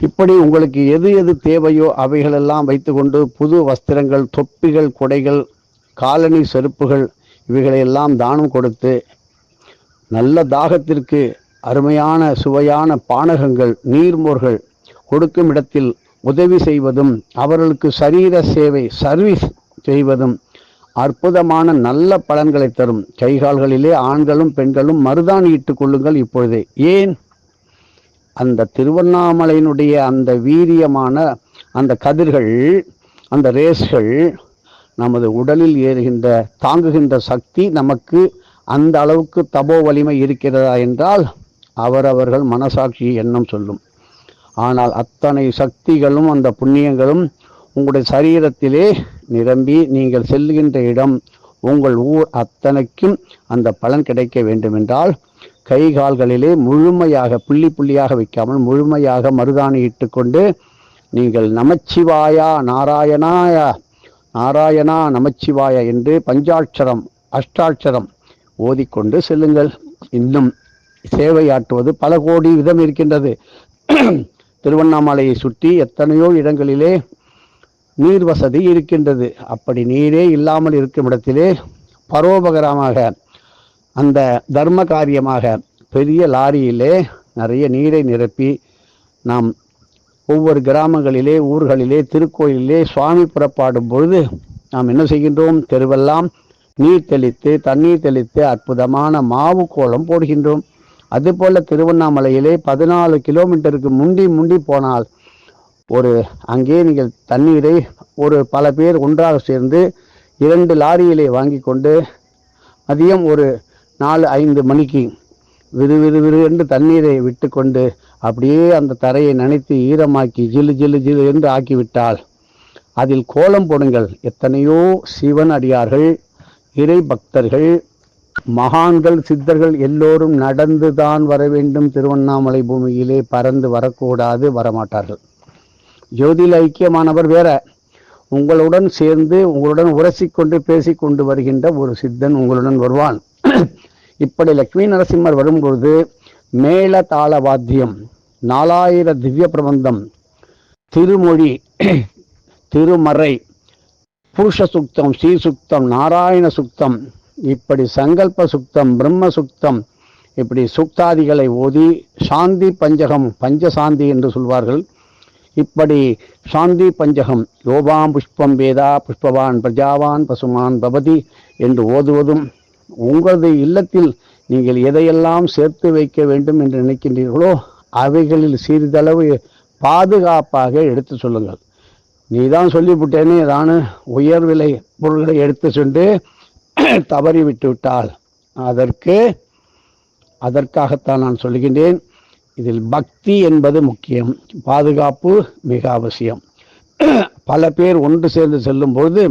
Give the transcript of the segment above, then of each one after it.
இப்படி உங்களுக்கு எது எது தேவையோ அவைகளெல்லாம் வைத்துக்கொண்டு புது வஸ்திரங்கள் தொப்பிகள் குடைகள் காலணி செருப்புகள் இவைகளையெல்லாம் தானம் கொடுத்து நல்ல தாகத்திற்கு அருமையான சுவையான பானகங்கள் நீர்மோர்கள் கொடுக்கும் இடத்தில் உதவி செய்வதும் அவர்களுக்கு சரீர சேவை சர்வீஸ் செய்வதும் அற்புதமான நல்ல பலன்களை தரும். கைகால்களிலே ஆண்களும் பெண்களும் மருதாணி இட்டுக் கொள்ளுங்கள் இப்பொழுதே. ஏன்? அந்த திருவண்ணாமலையினுடைய அந்த வீரியமான அந்த கதிர்கள் அந்த ரேஸ்கள் நமது உடலில் ஏறுகின்ற தாங்குகின்ற சக்தி நமக்கு அந்த அளவுக்கு தபோ வலிமை இருக்கிறதா என்றால் அவரவர்கள் மனசாட்சி எண்ணம் சொல்லும். ஆனால் அத்தனை சக்திகளும் அந்த புண்ணியங்களும் உங்களுடைய சரீரத்திலே நிரம்பி நீங்கள் செல்கின்ற இடம் உங்கள் ஊர் அத்தனைக்கும் அந்த பலன் கிடைக்க வேண்டுமென்றால் கை கால்களிலே முழுமையாக புள்ளி புள்ளியாக வைக்காமல் முழுமையாக மருதாணி இட்டுக்கொண்டு நீங்கள் நமச்சிவாயா நாராயணாயா நாராயணா நமச்சிவாயா என்று பஞ்சாட்சரம் அஷ்டாட்சரம் ஓதிக்கொண்டு செல்லுங்கள். இன்னும் சேவையாற்றுவது பல கோடி விதம் இருக்கின்றது. திருவண்ணாமலையை சுற்றி எத்தனையோ இடங்களிலே நீர் வசதி இருக்கின்றது. அப்படி நீரே இல்லாமல் இருக்கும் இடத்திலே பரோபகரமாக அந்த தர்ம காரியமாக பெரிய லாரியிலே நிறைய நீரை நிரப்பி நாம் ஒவ்வொரு கிராமங்களிலே ஊர்களிலே திருக்கோயிலே சுவாமி புறப்பாடும் பொழுது நாம் என்ன செய்கின்றோம்? தெருவெல்லாம் நீர் தெளித்து தண்ணீர் தெளித்து அற்புதமான மாவு கோலம் போடுகின்றோம். அதுபோல திருவண்ணாமலையிலே பதினாலு கிலோமீட்டருக்கு முண்டி முண்டி போனால் ஒரு அங்கே நீங்கள் தண்ணீரை ஒரு பல பேர் ஒன்றாக சேர்ந்து இரண்டு லாரியிலே வாங்கி கொண்டு மதியம் ஒரு நாலு ஐந்து மணிக்கு விறு விறு விறு என்று தண்ணீரை விட்டு கொண்டு அப்படியே அந்த தரையை நனைத்து ஈரமாக்கி ஜிலு ஜிலு ஜிலு என்று ஆக்கிவிட்டால் அதில் கோலம் போடுங்கள். எத்தனையோ சிவன் அடியார்கள் இறை பக்தர்கள் மகான்கள் சித்தர்கள் எல்லோரும் நடந்துதான் வர வேண்டும். திருவண்ணாமலை பூமியிலே பறந்து வரக்கூடாது வரமாட்டார்கள். ஜோதியில் ஐக்கியமானவர் வேற. உங்களுடன் சேர்ந்து உங்களுடன் உரசிக்கொண்டு பேசிக்கொண்டு வருகின்ற ஒரு சித்தன் உங்களுடன் வருவான். இப்படி லக்ஷ்மி நரசிம்மர் வரும்பொழுது மேள தாள வாத்தியம் நாலாயிர திவ்ய பிரபந்தம் திருமொழி திருமறை புருஷ சுக்தம் ஸ்ரீ சுக்தம் நாராயண சுக்தம் இப்படி சங்கல்ப சுக்தம் பிரம்ம சுக்தம் இப்படி சுக்தாதிகளை ஓதி சாந்தி பஞ்சகம் பஞ்சசாந்தி என்று சொல்வார்கள். இப்படி சாந்தி பஞ்சகம் யோபாம் புஷ்பம் வேதா புஷ்பவான் பிரஜாவான் பசுமான் பவதி என்று ஓதுவதும் உங்களது இல்லத்தில் நீங்கள் எதையெல்லாம் சேர்த்து வைக்க வேண்டும் என்று நினைக்கின்றீர்களோ அவைகளில் சிறிதளவு பாதுகாப்பாக எடுத்து சொல்லுங்கள். நீ தான் சொல்லிவிட்டேனே நான் உயர் விலை பொருள்களை எடுத்து சென்று தவறி விட்டு விட்டால் அதற்கு அதற்காகத்தான் நான் சொல்லுகின்றேன். இதில் பக்தி என்பது முக்கியம். பாதுகாப்பு மிக அவசியம். பல பேர் ஒன்று சேர்ந்து செல்லும் பொழுது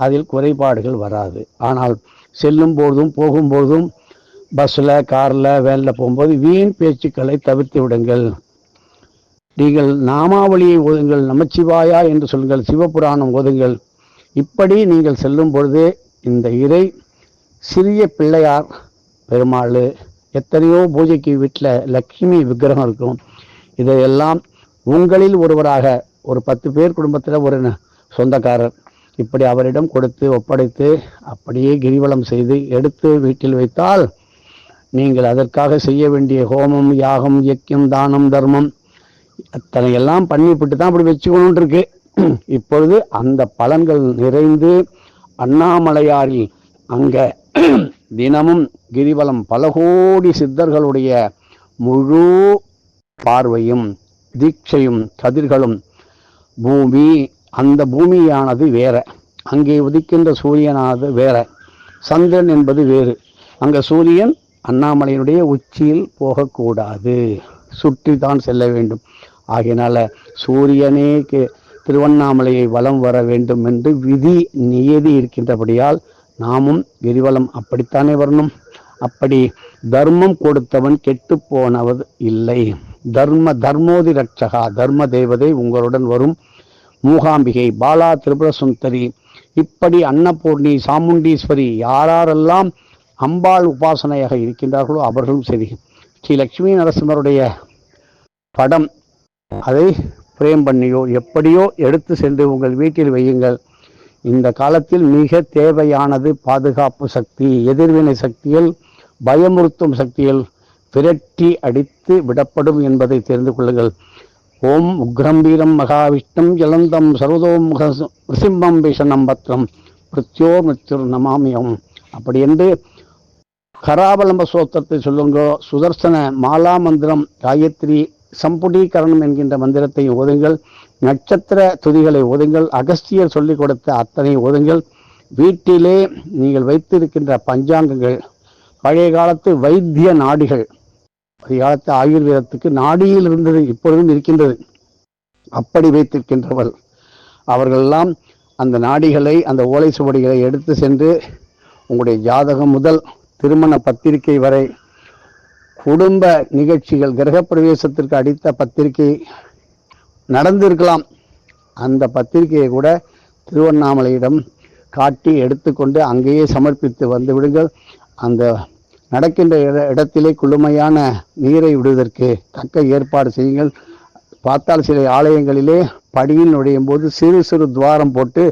அதில் குறைபாடுகள் வராது. ஆனால் செல்லும் பொழுதும் போகும்போதும் பஸ்ஸில் காரில் வேனில் போகும்போது வீண் பேச்சுக்களை தவிர்த்து விடுங்கள். நீங்கள் நாமாவளியை ஓதுங்கள் நமச்சிவாயா என்று சொல்லுங்கள் சிவபுராணம் ஓதுங்கள். இப்படி நீங்கள் செல்லும் பொழுது இந்த இறை சிறிய பிள்ளையார் பெருமாள் எத்தனையோ பூஜைக்கு வீட்டில் லக்ஷ்மி விக்கிரகம் இருக்கும். இதையெல்லாம் உங்களில் ஒருவராக ஒரு பத்து பேர் குடும்பத்தில் ஒரு ந- சொந்தக்காரர் இப்படி அவரிடம் கொடுத்து ஒப்படைத்து அப்படியே கிரிவலம் செய்து எடுத்து வீட்டில் வைத்தால் நீங்கள் அதற்காக செய்ய வேண்டிய ஹோமம் யாகம் யக்கியம் தானம் தர்மம் அத்தனை எல்லாம் பண்ணிவிட்டு தான் அப்படி வச்சுக்கணும்னு இருக்கு இப்பொழுது அந்த பலன்கள் நிறைந்து அண்ணாமலையாரில் அங்க தினமும் கிரிவலம் பல கோடி சித்தர்களுடைய முழு பார்வையும் தீட்சையும் கதிர்களும் பூமி அந்த பூமியானது வேற. அங்கே உதிக்கின்ற சூரியனானது வேற. சந்திரன் என்பது வேறு. அங்கே சூரியன் அண்ணாமலையினுடைய உச்சியில் போகக்கூடாது. சுற்றி தான் செல்ல வேண்டும். ஆகையினால சூரியனே கே- திருவண்ணாமலையை வலம் வர வேண்டும் என்று விதி நியதி இருக்கின்றபடியால் நாமும் கிரிவலம் அப்படித்தானே வரணும்? அப்படி தர்மம் கொடுத்தவன் கெட்டு போனவது இல்லை. தர்ம தர்மோதி ரட்சகா தர்ம தேவதை உங்களுடன் வரும். மூகாம்பிகை பாலா திரிபுர சுந்தரி இப்படி அன்னபூர்ணி சாமுண்டீஸ்வரி யாரெல்லாம் அம்பாள் உபாசனையாக இருக்கின்றார்களோ அவர்களும் சரி. ஸ்ரீ லக்ஷ்மி நரசிம்மருடைய படம். அதை பிரேம் பண்ணியோ எப்படியோ எடுத்து சென்று உங்கள் வீட்டில் வையுங்கள். இந்த காலத்தில் மிக தேவையானது பாதுகாப்பு சக்தி எதிர்வினை சக்தியில் பயமுறுத்தும் சக்தியில் விரட்டி அடித்து விடப்படும் என்பதை தெரிந்து கொள்ளுங்கள். ஓம் உக்ரம் வீரம் மகாவிஷ்ணம் ஜலந்தம் சர்வதோம் சிம்மம் விஷணம் பத்ரம் மிருத்யோர் மிருத்யுர் நமாமியம் அப்படி என்று கராபலம்ப சோத்திரத்தை சொல்லுங்கோ சுதர்சன மாலா மந்திரம் காயத்ரி சம்புடீகரணம் என்கின்ற மந்திரத்தை ஓதுங்கள். நட்சத்திர துதிகளை ஓதுங்கள். அகஸ்தியர் சொல்லிக் கொடுத்த அத்தனை ஓதுங்கள். வீட்டிலே நீங்கள் வைத்திருக்கின்ற பஞ்சாங்கங்கள் பழைய காலத்து வைத்திய நாடிகள் அதிகாலத்து ஆயுர்வேதத்துக்கு நாடியில் இருந்தது இப்பொழுதும் இருக்கின்றது. அப்படி வைத்திருக்கின்றவர் அவர்களெல்லாம் அந்த நாடிகளை அந்த ஓலை சுவடிகளை எடுத்து சென்று உங்களுடைய ஜாதகம் முதல் திருமண பத்திரிகை வரை குடும்ப நிகழ்ச்சிகள் கிரகப்பிரவேசத்திற்கு அடித்த பத்திரிகை நடந்திருக்கலாம். அந்த பத்திரிகையை கூட திருவண்ணாமலையிடம் காட்டி எடுத்துக்கொண்டு அங்கேயே சமர்ப்பித்து வந்து விடுங்கள். அந்த நடக்கின்ற இட இடத்திலே குளுமையான நீரை விடுவதற்கு தக்க ஏற்பாடு செய்யுங்கள். பார்த்தால் சில ஆலயங்களிலே படியில் நுழையும் போது சிறு சிறு துவாரம் போட்டு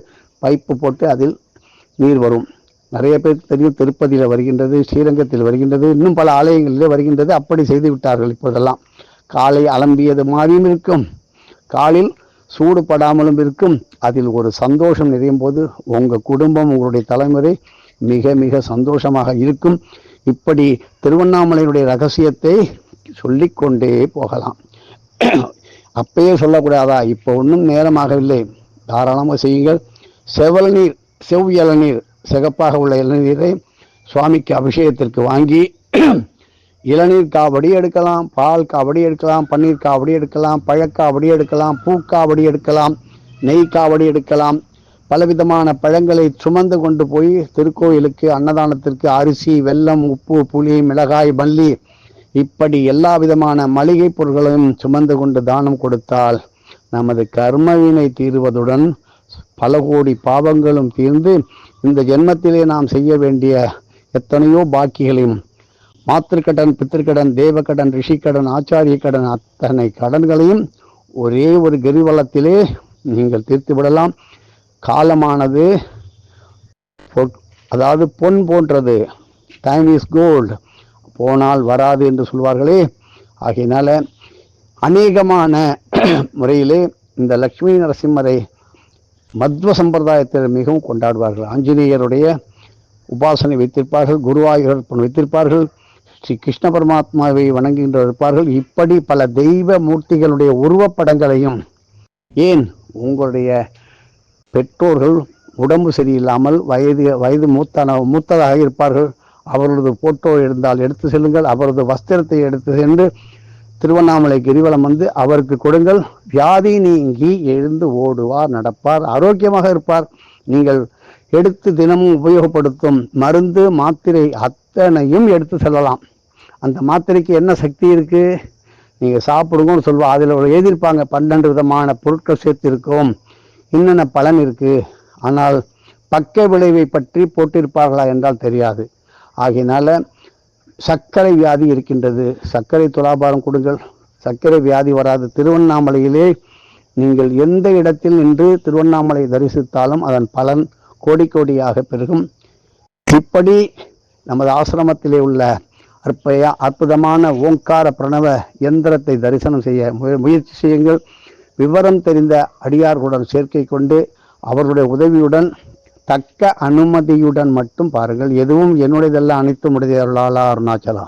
பைப்பு போட்டு அதில் நீர் வரும். நிறைய பேர் தெரியும் திருப்பதியில் வருகின்றது ஸ்ரீரங்கத்தில் வருகின்றது இன்னும் பல ஆலயங்களிலே வருகின்றது. அப்படி செய்து விட்டார்கள் இப்போதெல்லாம். காலை அலம்பியது மாதிரியும் இருக்கும். காலில் சூடுபடாமலும் இருக்கும். அதில் ஒரு சந்தோஷம் நிறையும் போது உங்கள் குடும்பம் உங்களுடைய தலைமுறை மிக மிக சந்தோஷமாக இருக்கும். இப்படி திருவண்ணாமலையினுடைய ரகசியத்தை சொல்லிக்கொண்டே போகலாம். அப்பயே சொல்லக்கூடாதா? இப்போ ஒன்றும் நேரமாகவில்லை. தாராளமாக செய்யுங்கள். செவல் நீர் செவ் இளநீர் சிகப்பாக உள்ள இளநீரை சுவாமிக்கு அபிஷேகத்திற்கு வாங்கி இளநீர் காவடி எடுக்கலாம் பால் காவடி எடுக்கலாம் பன்னீர் காவடி எடுக்கலாம் பழக்காவடி எடுக்கலாம் பூக்காவடி எடுக்கலாம் நெய் காவடி எடுக்கலாம் பலவிதமான பழங்களை சுமந்து கொண்டு போய் திருக்கோயிலுக்கு அன்னதானத்திற்கு அரிசி வெல்லம் உப்பு புளி மிளகாய் மல்லி இப்படி எல்லா விதமான மளிகை பொருட்களையும் சுமந்து கொண்டு தானம் கொடுத்தால் நமது கர்மவினை தீர்வதுடன் பல கோடி பாவங்களும் தீர்ந்து இந்த ஜென்மத்திலே நாம் செய்ய வேண்டிய எத்தனையோ பாக்கிகளையும் மாத்திருக்கடன் பித்திருக்கடன் தேவக்கடன் ரிஷிக்கடன் ஆச்சாரிய கடன் அத்தனை கடன்களையும் ஒரே ஒரு கிரிவலத்திலே நீங்கள் தீர்த்து விடலாம் காலமானது பொற்- அதாவது பொன் போன்றது. டைம் இஸ் கோல்டு போனால் வராது என்று சொல்வார்களே. ஆகையினால அநேகமான முறையிலே இந்த லக்ஷ்மி நரசிம்மரை மத்வ சம்பிரதாயத்தில் மிகவும் கொண்டாடுவார்கள். ஆஞ்சநேயருடைய உபாசனை வைத்திருப்பார்கள் குருவாயூரப்பன் வைத்திருப்பார்கள் ஸ்ரீ கிருஷ்ண பரமாத்மாவை வணங்குகின்ற இருப்பார்கள். இப்படி பல தெய்வ மூர்த்திகளுடைய உருவப்படங்களையும் ஏன் உங்களுடைய பெற்றோர்கள் உடம்பு சரியில்லாமல் வயது வயது மூத்தன மூத்ததாக இருப்பார்கள். அவரது போட்டோ இருந்தால் எடுத்து செல்லுங்கள். அவரது வஸ்திரத்தை எடுத்து சென்று திருவண்ணாமலை கிரிவலம் வந்து அவருக்கு கொடுங்கள். வியாதி நீங்கி எழுந்து ஓடுவார் நடப்பார் ஆரோக்கியமாக இருப்பார். நீங்கள் எடுத்து தினமும் உபயோகப்படுத்தும் மருந்து மாத்திரை அத்தனையும் எடுத்து செல்லலாம். அந்த மாத்திரைக்கு என்ன சக்தி இருக்கு? நீங்கள் சாப்பிடுங்கன்னு சொல்லுவோம் அதில் ஒரு எழுதியிருப்பாங்க பன்னெண்டு விதமான பொருட்கள் சேர்த்திருக்கோம். என்னென்ன பலன் இருக்குது ஆனால் பக்க விளைவை பற்றி போட்டிருப்பார்களா என்றால் தெரியாது. ஆகையினால் சர்க்கரை வியாதி இருக்கின்றது. சர்க்கரை துலாபாரம் கொடுங்கள். சர்க்கரை வியாதி வராது. திருவண்ணாமலையிலே நீங்கள் எந்த இடத்தில் நின்று திருவண்ணாமலை தரிசித்தாலும் அதன் பலன் கோடி கோடியாக பெருகும். இப்படி நமது ஆசிரமத்திலே உள்ள அற்பய அற்புதமான ஓங்கார பிரணவ எந்திரத்தை தரிசனம் செய்ய முயற்சி செய்யுங்கள். விவரம் தெரிந்த அடியார்களுடன் சேர்க்கை கொண்டு அவருடைய உதவியுடன் தக்க அனுமதியுடன் மட்டும் பாருங்கள். எதுவும் என்னுடையதெல்லாம் அனைத்தும் உடைய அருணாச்சலா.